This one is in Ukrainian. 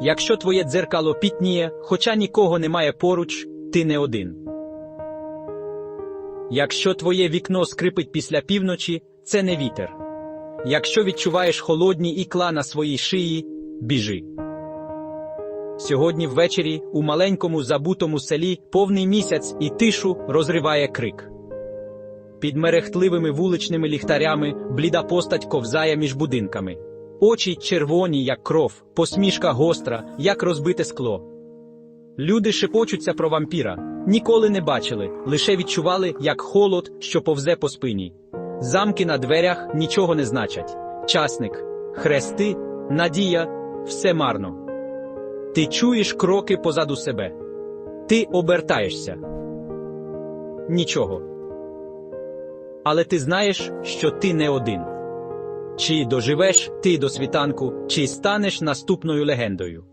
Якщо твоє дзеркало пітніє, хоча нікого немає поруч, ти не один. Якщо твоє вікно скрипить після півночі, це не вітер. Якщо відчуваєш холодні ікла на своїй шиї, біжи. Сьогодні ввечері у маленькому забутому селі повний місяць і тишу розриває крик. Під мерехтливими вуличними ліхтарями бліда постать ковзає між будинками. Очі червоні, як кров, посмішка гостра, як розбите скло. Люди шепочуться про вампіра, ніколи не бачили, лише відчували, як холод, що повзе по спині. Замки на дверях нічого не значать. Часник, хрести, надія все марно. Ти чуєш кроки позаду себе. Ти обертаєшся. Нічого. Але ти знаєш, що ти не один. Чи доживеш ти до світанку, чи станеш наступною легендою.